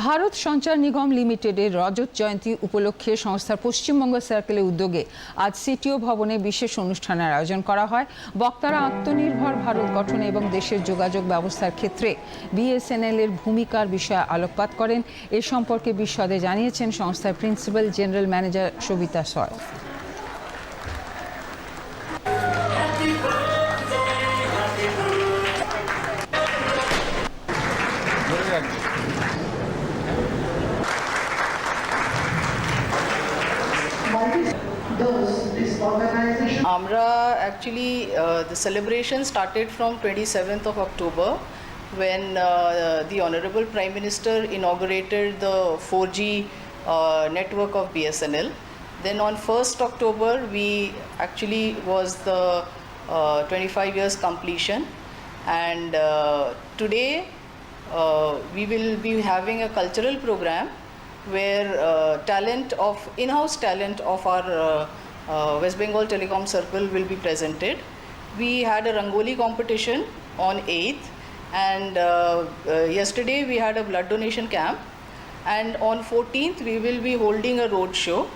ভারত সঞ্চার নিগম লিমিটেডের রজত জয়ন্তী উপলক্ষে সংস্থার পশ্চিমবঙ্গ সার্কেলের উদ্যোগে আজ সিটিও ভবনে বিশেষ অনুষ্ঠানের আয়োজন করা হয়। বক্তারা আত্মনির্ভর ভারত গঠনে এবং দেশের যোগাযোগ ব্যবস্থার ক্ষেত্রে বিএসএনএল এর ভূমিকার বিষয়ে আলোকপাত করেন। এ সম্পর্কে বিশদে জানিয়েছেন সংস্থার প্রিন্সিপাল জেনারেল ম্যানেজার সবিতা সয়। Amra actually, uh, the celebration started from 27th of October when uh, the Honorable Prime Minister inaugurated the 4G uh, network of BSNL. Then on 1st October, we actually was the uh, 25 years completion and uh, today uh, we will be having a cultural program where uh, talent of in-house talent of our uh, uh, West Bengal Telecom Circle will be presented. We had a Rangoli competition on 8th and uh, yesterday we had a blood donation camp and on 14th we will be holding a road show